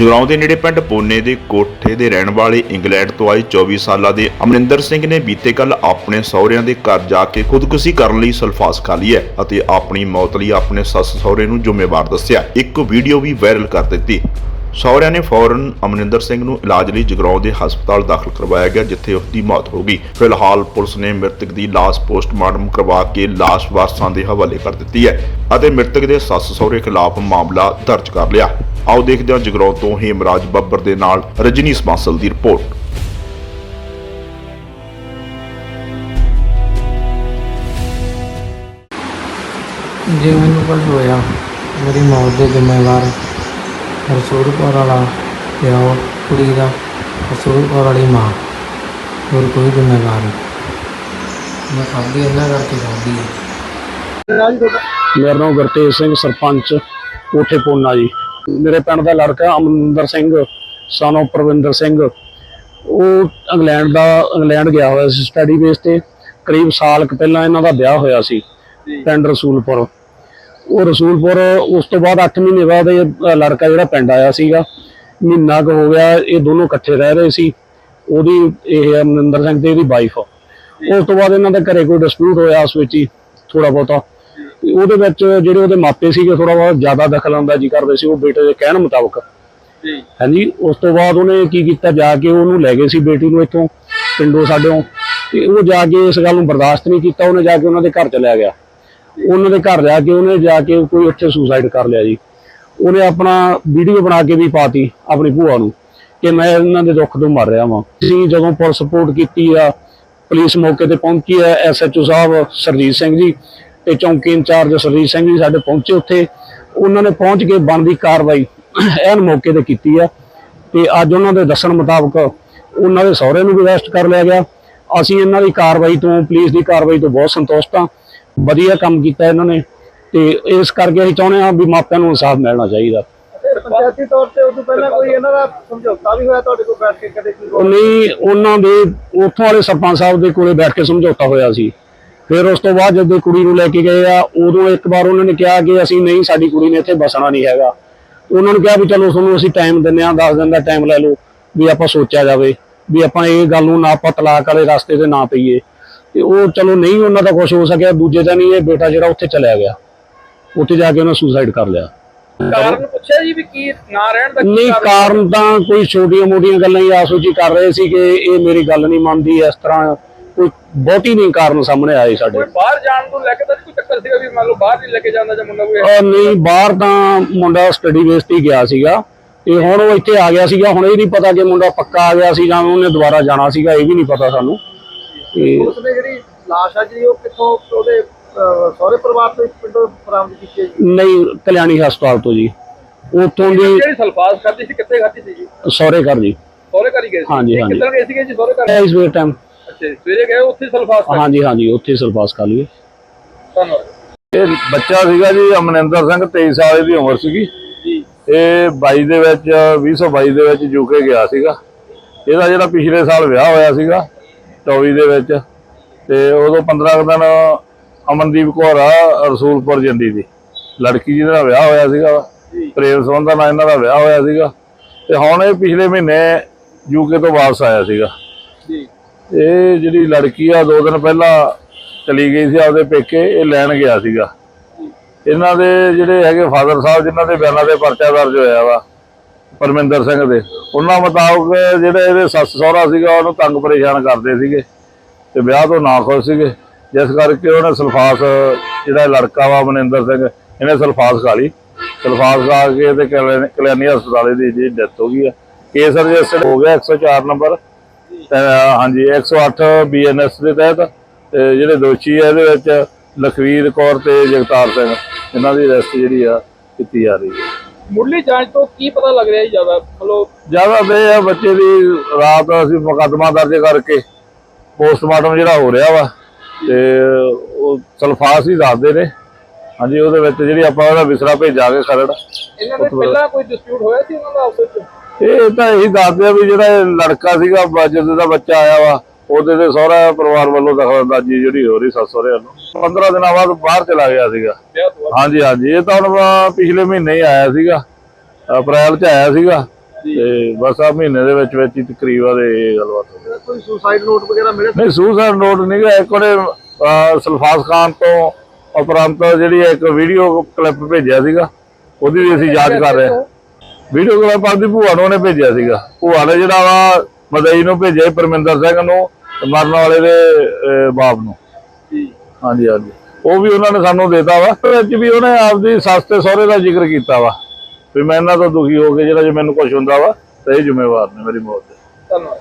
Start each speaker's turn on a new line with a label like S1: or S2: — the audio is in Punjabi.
S1: ਜਗਰਾਉਂ ਦੇ ਨੇੜੇ ਪਿੰਡ ਪੋਨੇ ਦੇ ਕੋਠੇ ਦੇ ਰਹਿਣ ਵਾਲੇ ਇੰਗਲੈਂਡ ਤੋਂ ਆਏ 24 ਸਾਲਾਂ ਦੇ ਅਮਰਿੰਦਰ ਸਿੰਘ ਨੇ ਬੀਤੇ ਕੱਲ ਆਪਣੇ ਸਹੁਰਿਆਂ ਦੇ ਘਰ ਜਾ ਕੇ ਖੁਦਕੁਸ਼ੀ ਕਰਨ ਲਈ ਸਲਫਾਸ ਖਾ ਲਈ ਹੈ ਅਤੇ ਆਪਣੀ ਮੌਤ ਲਈ ਆਪਣੇ ਸੱਸ ਸਹੁਰੇ ਨੂੰ ਜ਼ਿੰਮੇਵਾਰ ਦੱਸਿਆ। ਇੱਕ ਵੀਡੀਓ ਵੀ ਵਾਇਰਲ ਕਰ ਦਿੱਤੀ। ਸਹੁਰਿਆਂ ਨੇ ਫੌਰਨ ਅਮਰਿੰਦਰ ਸਿੰਘ ਨੂੰ ਇਲਾਜ ਲਈ ਜਗਰਾਉਂ ਦੇ ਹਸਪਤਾਲ ਦਾਖਲ ਕਰਵਾਇਆ ਗਿਆ, ਜਿੱਥੇ ਉਸ ਦੀ ਮੌਤ ਹੋ ਗਈ। ਫਿਲਹਾਲ ਪੁਲਿਸ ਨੇ ਮ੍ਰਿਤਕ ਦੀ ਲਾਸ਼ ਪੋਸਟਮਾਰਟਮ ਕਰਵਾ ਕੇ ਲਾਸ਼ ਵਾਰਸਾਂ ਦੇ ਹਵਾਲੇ ਕਰ ਦਿੱਤੀ ਹੈ ਅਤੇ ਮ੍ਰਿਤਕ ਦੇ ਸੱਸ ਸਹੁਰੇ ਖਿਲਾਫ ਮਾਮਲਾ ਦਰਜ ਕਰ ਲਿਆ। ਆਓ ਦੇਖਦੇ ਹਾਂ ਜਗਰਾਉਂ ਤੋਂ ਹੇਮਰਾਜ ਬੱਬਰ ਦੇ ਨਾਲ ਰਜਨੀ ਸਮਾਸਲ ਦੀ ਰਿਪੋਰਟ।
S2: ਜੇ ਮੈਨੂੰ ਕੁਝ ਹੋਇਆ ਮੇਰੀ ਮੌਤ ਦੇ ਜ਼ਿੰਮੇਵਾਰ ਰਸੂਲ ਕੌਰ ਵਾਲਾ ਪਿਓ ਕੁੜੀ ਦਾ ਰਸੂਲ ਕੌਰ ਵਾਲੀ ਮਾਂ ਹੋਰ ਕੋਈ ਜ਼ਿੰਮੇਵਾਰ ਨਹੀਂ। ਮੈਂ ਖਾਦੀ ਇਹਨਾਂ ਕਰਕੇ ਖਾਦੀ ਹੈ।
S3: ਮੇਰਾ ਨਾਮ ਗੁਰਤੇਜ ਸਿੰਘ ਸਰਪੰਚ ਕੋਠੇ ਪੋਨਾ ਜੀ। ਮੇਰੇ ਪਿੰਡ ਦਾ ਲੜਕਾ ਅਮਰਿੰਦਰ ਸਿੰਘ ਸਾਨੂੰ ਪ੍ਰਵਿੰਦਰ ਸਿੰਘ। ਉਹ ਇੰਗਲੈਂਡ ਦਾ, ਇੰਗਲੈਂਡ ਗਿਆ ਹੋਇਆ ਸੀ ਸਟੱਡੀ ਬੇਸ ਤੇ। ਕਰੀਬ ਸਾਲ ਕੁ ਪਹਿਲਾਂ ਇਹਨਾਂ ਦਾ ਵਿਆਹ ਹੋਇਆ ਸੀ ਪਿੰਡ ਰਸੂਲਪੁਰ। ਉਹ ਰਸੂਲਪੁਰ ਉਸ ਤੋਂ ਬਾਅਦ 8 ਮਹੀਨੇ ਬਾਅਦ ਇਹ ਲੜਕਾ ਜਿਹੜਾ ਪਿੰਡ ਆਇਆ ਸੀਗਾ। ਮਹੀਨਾ ਕੁ ਹੋ ਗਿਆ, ਇਹ ਦੋਨੋਂ ਇਕੱਠੇ ਰਹਿ ਰਹੇ ਸੀ। ਉਹਦੀ, ਇਹ ਅਮਰਿੰਦਰ ਸਿੰਘ ਤੇ ਇਹਦੀ ਵਾਈਫ ਉਸ ਤੋਂ ਬਾਅਦ ਇਹਨਾਂ ਦੇ ਘਰੇ ਕੋਈ ਡਿਸਪਿਊਟ ਹੋਇਆ ਉਸ ਵਿੱਚ ਹੀ ਥੋੜਾ ਬਹੁਤਾ। ਉਹਦੇ ਵਿੱਚ ਜਿਹੜੇ ਉਹਦੇ ਮਾਪੇ ਸੀਗੇ ਥੋੜਾ ਬਹੁਤ ਜ਼ਿਆਦਾ ਦਖਲ ਅੰਦਾਜ਼ੀ ਕਰਦੇ ਸੀ ਉਹ ਬੇਟੇ ਦੇ ਕਹਿਣ ਮੁਤਾਬਕ।
S4: ਜੀ।
S3: ਹਾਂਜੀ ਉਸ ਤੋਂ ਬਾਅਦ ਉਹਨੇ ਕੀ ਕੀਤਾ ਜਾ ਕੇ ਉਹਨੂੰ ਲੈ ਗਏ ਸੀ ਬੇਟੀ ਨੂੰ ਇੱਥੋਂ ਪਿੰਡੋਂ ਸਾਡਿਓਂ ਤੇ ਉਹ ਜਾ ਕੇ ਇਸ ਗੱਲ ਨੂੰ ਬਰਦਾਸ਼ਤ ਨਹੀਂ ਕੀਤਾ ਉਹਨੇ ਜਾ ਕੇ ਉਹਨਾਂ ਦੇ ਘਰ ਚਲਿਆ ਗਿਆ। ਉਹਨਾਂ ਦੇ ਘਰ ਜਾ ਕੇ ਉਹਨੇ ਜਾ ਕੇ ਕੋਈ ਉੱਥੇ ਸੁਸਾਈਡ ਕਰ ਲਿਆ ਜੀ। ਉਹਨੇ ਆਪਣਾ ਵੀਡੀਓ ਬਣਾ ਕੇ ਵੀ ਪਾਤੀ ਆਪਣੀ ਭੂਆ ਨੂੰ ਕਿ ਮੈਂ ਇਹਨਾਂ ਦੇ ਦੁੱਖ ਤੋਂ ਮਰ ਰਿਹਾ ਵਾਂ। ਅਸੀਂ ਜਦੋਂ ਪੁਲਿਸ ਸਪੋਰਟ ਕੀਤੀ ਆ ਪੁਲਿਸ ਮੌਕੇ ਤੇ ਪਹੁੰਚੀ ਹੈ ਐਸਐਚਓ ਸਾਹਿਬ ਸਰਜੀਤ ਸਿੰਘ ਜੀ ਤੇ ਚੌਂਕੀ ਇੰਚਾਰਜ ਸਰਜੀਤ ਸਿੰਘ ਜੀ ਸਾਡੇ ਪਹੁੰਚੇ ਉੱਥੇ। ਉਹਨਾਂ ਨੇ ਪਹੁੰਚ ਕੇ ਬਣਦੀ ਕਾਰਵਾਈ ਐਨ ਮੌਕੇ ਤੇ ਕੀਤੀ ਆ ਤੇ ਅੱਜ ਉਹਨਾਂ ਦੇ ਦੱਸਣ ਮੁਤਾਬਕ ਉਹਨਾਂ ਦੇ ਸਹੁਰੇ ਨੂੰ ਵੀ ਅਰੈਸਟ ਕਰ ਲਿਆ ਗਿਆ। ਅਸੀਂ ਇਹਨਾਂ ਦੀ ਕਾਰਵਾਈ ਤੋਂ ਪੁਲਿਸ ਦੀ ਕਾਰਵਾਈ ਤੋਂ ਬਹੁਤ ਸੰਤੁਸ਼ਟ ਹਾਂ ਵਧੀਆ ਕੰਮ ਕੀਤਾ ਇਹਨਾਂ ਨੇ ਤੇ ਇਸ ਕਰਕੇ ਅਸੀਂ ਚਾਹੁੰਦੇ ਹਾਂ ਵੀ ਮਾਪਿਆਂ ਨੂੰ ਇਨਸਾਫ ਮਿਲਣਾ ਚਾਹੀਦਾ।
S4: ਪੰਚਾਇਤੀ ਤੌਰ ਤੇ ਉਦੋਂ ਪਹਿਲਾਂ ਕੋਈ ਇਹਨਾਂ ਦਾ ਸਮਝੌਤਾ ਵੀ ਹੋਇਆ ਤੁਹਾਡੇ ਕੋਲ ਬੈਠ ਕੇ ਕਦੇ ਕੀ
S3: ਉਹ ਨਹੀਂ ਉਹਨਾਂ ਦੇ ਉੱਥੋਂ ਵਾਲੇ ਸਰਪੰਚ ਸਾਹਿਬ ਦੇ ਕੋਲੇ ਬੈਠ ਕੇ ਸਮਝੌਤਾ ਹੋਇਆ ਸੀ। ਫਿਰ ਉਸ ਤੋਂ ਬਾਅਦ ਜਦੋਂ ਕੁੜੀ ਨੂੰ ਲੈ ਕੇ ਗਏ ਆ ਉਦੋਂ ਇੱਕ ਵਾਰ ਉਹਨਾਂ ਨੇ ਕਿਹਾ ਕਿ ਅਸੀਂ ਨਹੀਂ ਸਾਡੀ ਕੁੜੀ ਨੇ ਇੱਥੇ ਬਸਣਾ ਨਹੀਂ ਹੈਗਾ। ਉਹਨਾਂ ਨੂੰ ਕਿਹਾ ਵੀ ਚਲੋ ਤੁਹਾਨੂੰ ਅਸੀਂ ਟਾਈਮ ਦਿੰਦੇ ਹਾਂ 10 ਦਿਨ ਦਾ ਟਾਈਮ ਲੈ ਲਓ ਵੀ ਆਪਾਂ ਸੋਚਿਆ ਜਾਵੇ ਵੀ ਆਪਾਂ ਇਹ ਗੱਲ ਨੂੰ ਨਾ ਆਪਾਂ ਤਲਾਕ ਵਾਲੇ ਰਸਤੇ ਤੇ ਨਾ ਪਈਏ। ਤੇ ਉਹ ਚਲੋ ਨਹੀਂ ਉਹਨਾਂ ਦਾ ਕੁਝ ਹੋ ਸਕਿਆ ਦੂਜੇ ਦਿਨ ਹੀ ਇਹ ਬੇਟਾ ਜਿਹੜਾ ਉੱਥੇ ਚਲਿਆ ਗਿਆ। ਉੱਥੇ ਜਾ ਕੇ ਉਹਨੇ ਸੁਸਾਈਡ ਕਰ ਲਿਆ।
S4: ਕਾਰਨ ਪੁੱਛਿਆ ਜੀ ਵੀ ਕੀ ਨਾ ਰਹਿਣ ਦਾ
S3: ਨਹੀਂ ਕਾਰਨ? ਤਾਂ ਕੋਈ ਛੋਟੀਆਂ ਮੋਟੀਆਂ ਗੱਲਾਂ ਹੀ ਆਸੂ ਜੀ ਕਰ ਰਹੇ ਸੀ ਕਿ ਇਹ ਮੇਰੀ ਗੱਲ ਨਹੀਂ ਮੰਨਦੀ ਇਸ ਤਰ੍ਹਾਂ ਬਹੁਤੀ ਨਹੀਂ ਕਾਰਨ ਸਾਹਮਣੇ ਆਏ ਸਾਡੇ।
S4: ਕੋਈ ਬਾਹਰ ਜਾਣ ਤੋਂ ਲੈ ਕੇ ਤਾਂ ਨੀ ਕੋਈ ਚੱਕਰ ਸੀਗਾ ਵੀ ਮੰਨ ਲਓ ਬਾਹਰ ਨਹੀਂ ਲੈ ਕੇ ਜਾਂਦਾ ਜਾਂ ਮੁੰਡਾ ਕੋਈ
S3: ਅਹ ਨਹੀਂ ਬਾਹਰ ਤਾਂ ਮੁੰਡਾ ਸਟੱਡੀ ਬੇਸ ਤੇ ਹੀ ਗਿਆ ਸੀਗਾ। ਤੇ ਹੁਣ ਉਹ ਇੱਥੇ ਆ ਗਿਆ ਸੀਗਾ ਹੁਣ ਇਹ ਨਹੀਂ ਪਤਾ ਕਿ ਮੁੰਡਾ ਪੱਕਾ ਆ ਗਿਆ ਸੀ ਜਾਂ ਉਹਨੇ ਦੁਬਾਰਾ ਜਾਣਾ ਸੀਗਾ ਇਹ ਵੀ ਨਹੀਂ ਪਤਾ ਸਾਨੂੰ। ਤੇ
S4: ਉਸਨੇ ਜਿਹੜੀ ਲਾਸ਼ ਆ ਜਿਹੜੀ ਉਹ ਕਿੱਥੋਂ ਉਹਦੇ ਅਹ, ਸਹੁਰੇ ਪਰਿਵਾਰ ਤੋਂ ਪਿੰਡੋਂ ਬਰਾਮਦ ਕੀਤੀ ਹੈ ਜੀ?
S3: ਨਹੀਂ ਕਲਿਆਣੀ ਹਸਪਤਾਲ ਤੋਂ ਜੀ। ਉੱਥੋਂ ਦੀ
S4: ਜਿਹੜੀ ਸਲਫਾਸ ਖਾਦੀ ਸੀ ਕਿੱਥੇ ਖਾਦੀ ਸੀ ਜੀ?
S3: ਸਹੁਰੇ ਘਰ ਜੀ।
S4: ਸਹੁਰੇ ਘਰ ਹੀ ਗਏ ਸੀ?
S3: ਹਾਂਜੀ, ਹਾਂਜੀ।
S4: ਕਿੱਧਰ ਗਏ ਸੀਗੇ ਜੀ ਸਹੁਰੇ ਘਰ?
S3: ਇਸ ਵੇਰ ਟਾਈਮ
S4: ਅੱਛਾ ਜੀ, ਸਵੇਰੇ ਗਏ ਉੱਥੇ ਸਲਫਾਸ ਖਾਧੀ।
S3: ਹਾਂਜੀ ਹਾਂਜੀ ਉੱਥੇ ਸਰਪਾਸ ਕਰ ਲਈਏ।
S4: ਧੰਨਵਾਦ।
S5: ਇਹ ਬੱਚਾ ਸੀਗਾ ਜੀ ਅਮਨਿੰਦਰ ਸਿੰਘ 23 ਸਾਲ ਦੀ ਉਮਰ ਸੀਗੀ।
S4: ਜੀ।
S5: ਇਹ 22 ਦੇ ਵਿੱਚ 2022 ਦੇ ਵਿੱਚ ਯੂਕੇ ਗਿਆ ਸੀਗਾ। ਇਹਦਾ ਜਿਹੜਾ ਪਿਛਲੇ ਸਾਲ ਵਿਆਹ ਹੋਇਆ ਸੀਗਾ 24 ਦੇ ਵਿੱਚ ਤੇ ਉਦੋਂ 15 ਕੁ ਦਿਨ ਅਮਨਦੀਪ ਕੌਰ ਆ ਰਸੂਲਪੁਰ ਜੰਦੀ ਦੀ। ਲੜਕੀ ਜਿਹਦੇ ਨਾਲ ਵਿਆਹ ਹੋਇਆ ਸੀਗਾ ਪ੍ਰੇਮ ਸੰਬੰਧਾਂ ਨਾਲ ਇਹਨਾਂ ਦਾ ਵਿਆਹ ਹੋਇਆ ਸੀਗਾ। ਤੇ ਹੁਣ ਇਹ ਪਿਛਲੇ ਮਹੀਨੇ ਯੂਕੇ ਤੋਂ ਵਾਪਸ ਆਇਆ ਸੀਗਾ।
S4: ਜੀ।
S5: ਇਹ ਜਿਹੜੀ ਲੜਕੀ ਆ, ਦੋ ਦਿਨ ਪਹਿਲਾਂ ਚਲੀ ਗਈ ਸੀ ਆਪਦੇ ਪੇਕੇ, ਇਹ ਲੈਣ ਗਿਆ ਸੀਗਾ। ਇਹਨਾਂ ਦੇ ਜਿਹੜੇ ਹੈਗੇ ਫਾਦਰ ਸਾਹਿਬ, ਜਿਨ੍ਹਾਂ ਦੇ ਬਿਆਨਾਂ ਦੇ ਪਰਚਾ ਦਰਜ ਹੋਇਆ ਵਾ, ਪਰਮਿੰਦਰ ਸਿੰਘ ਦੇ, ਉਹਨਾਂ ਮੁਤਾਬਕ ਜਿਹੜਾ ਇਹਦੇ ਸੱਸ ਸਹੁਰਾ ਸੀਗਾ, ਉਹਨੂੰ ਤੰਗ ਪਰੇਸ਼ਾਨ ਕਰਦੇ ਸੀਗੇ ਤੇ ਵਿਆਹ ਤੋਂ ਨਾ ਖੁਸ਼ ਸੀਗੇ। ਜਿਸ ਕਰਕੇ ਉਹਨੇ ਸਲਫਾਸ, ਜਿਹੜਾ ਲੜਕਾ ਵਾ ਮਨਿੰਦਰ ਸਿੰਘ, ਇਹਨੇ ਸਲਫਾਸ ਖਾ ਲਈ। ਸਲਫਾਸ ਖਾ ਕੇ ਤੇ ਕਲਿਆਣੀ ਕਲਿਆਣੀ ਹਸਪਤਾਲ ਦੀ ਜਿਹੜੀ ਡੈਥ ਹੋ ਗਈ ਆ। ਕੇਸ ਰਜਿਸਟਰਡ ਹੋ ਗਿਆ 104 ਨੰਬਰ। ਹਾਂਜੀ 108 ਬੀਐਨਐਸ ਦੇ ਤਹਿਤ ਤੇ ਜਿਹੜੇ ਦੋਸ਼ੀ ਆ ਇਹਦੇ ਵਿੱਚ ਲਖਵੀਰ ਕੌਰ ਤੇ ਜਗਤਾਰ ਸਿੰਘ ਇਹਨਾਂ ਦੀ ਅਰੈਸਟ ਜਿਹੜੀ ਆ ਕੀਤੀ ਜਾ ਰਹੀ ਹੈ।
S4: ਮੁੱਢਲੀ ਜਾਂਚ ਤੋਂ ਕੀ ਪਤਾ ਲੱਗ ਰਿਹਾ ਜੀ ਜ਼ਿਆਦਾ? ਮਤਲਬ
S5: ਜ਼ਿਆਦਾ ਆ ਬੱਚੇ ਦੀ ਰਾਤ ਅਸੀਂ ਮੁਕੱਦਮਾ ਦਰਜ ਕਰਕੇ ਪੋਸਟਮਾਰਟਮ ਜਿਹੜਾ ਹੋ ਰਿਹਾ ਵਾ ਤੇ ਉਹ ਸਲਫਾਸ ਹੀ ਦੱਸਦੇ ਨੇ। ਹਾਂਜੀ ਉਹਦੇ ਵਿੱਚ ਜਿਹੜੀ ਆਪਾਂ ਉਹਦਾ ਵਿਸਰਾ ਭੇਜਾਂਗੇ ਖਰੜ
S4: ਇਹਨਾਂ ਦੇ ਪਹਿਲਾਂ ਕੋਈ ਡਿਸਪਿਊਟ ਹੋਇਆ ਸੀ ਉਹਨਾਂ ਦਾ ਆਪਸ ਵਿੱਚ?
S5: ਇਹ ਤਾਂ ਇਹੀ ਦੱਸਦੇ ਆ ਵੀ ਜਿਹੜਾ ਇਹ ਲੜਕਾ ਸੀਗਾ ਜਦੋਂ ਦਾ ਬੱਚਾ ਆਇਆ ਵਾ ਉਹਦੇ ਦੇ ਸਹੁਰਾ ਪਰਿਵਾਰ ਵੱਲੋਂ ਦਖਲਅੰਦਾਜ਼ੀ ਜਿਹੜੀ ਹੋ ਰਹੀ ਸੱਸ ਸਹੁਰੇ ਵੱਲੋਂ। 15 ਦਿਨਾਂ ਬਾਅਦ ਬਾਹਰ ਚਲਾ ਗਿਆ ਸੀਗਾ। ਹਾਂਜੀ ਹਾਂਜੀ ਇਹ ਤਾਂ ਹੁਣ ਪਿਛਲੇ ਮਹੀਨੇ ਹੀ ਆਇਆ ਸੀਗਾ। ਅਪ੍ਰੈਲ ਚ ਆਇਆ ਸੀਗਾ। ਤੇ ਬਸ ਆ ਮਹੀਨੇ ਦੇ ਵਿੱਚ ਵਿੱਚ ਹੀ ਤਕਰੀਬਨ ਇਹ ਗੱਲਬਾਤ ਹੋ ਗਈ।
S4: ਕੋਈ ਸੁਸਾਈਡ ਨੋਟ ਵਗੈਰਾ ਮਿਲੇ
S5: ਨਹੀਂ ਸੂਸਾਈਡ ਨੋਟ ਨਹੀਂ ਗਾ ਇੱਕ ਉਹਨੇ ਸਲਫਾਸ ਖਾਨ ਤੋਂ ਉਪਰੰਤ ਜਿਹੜੀ ਇੱਕ ਵੀਡੀਓ ਕਲਿੱਪ ਭੇਜਿਆ ਸੀਗਾ ਉਹਦੀ ਵੀ ਅਸੀਂ ਜਾਂਚ ਕਰ ਰਹੇ ਹਾਂ। ਵੀਡੀਓ ਕਲਿੱਪ ਆਪਦੀ ਭੂਆ ਨੂੰ ਉਹਨੇ ਭੇਜਿਆ ਸੀਗਾ। ਭੂਆ ਨੇ ਜਿਹੜਾ ਵਾ ਮਦਈ ਨੂੰ ਭੇਜਿਆ ਪਰਮਿੰਦਰ ਸਿੰਘ ਨੂੰ ਤੇ ਮਰਨ ਵਾਲੇ ਦੇ ਅਹ, ਬਾਪ ਨੂੰ। ਹਾਂਜੀ ਹਾਂਜੀ। ਉਹ ਵੀ ਉਹਨਾਂ ਨੇ ਸਾਨੂੰ ਦੇਤਾ ਵਾ। ਵਿੱਚ ਵੀ ਉਹਨੇ ਆਪਦੀ ਸੱਸ ਤੇ ਸਹੁਰੇ ਦਾ ਜ਼ਿਕਰ ਕੀਤਾ ਵਾ। ਵੀ ਮੈਂ ਇਹਨਾਂ ਤੋਂ ਦੁਖੀ ਹੋ ਕੇ ਜਿਹੜਾ ਜੇ ਮੈਨੂੰ ਕੁਝ ਹੁੰਦਾ ਵਾ ਤਾਂ ਇਹ ਜ਼ਿੰਮੇਵਾਰ ਨੇ ਮੇਰੀ ਮੌਤ ਦੇ
S4: ਧੰਨਵਾਦ।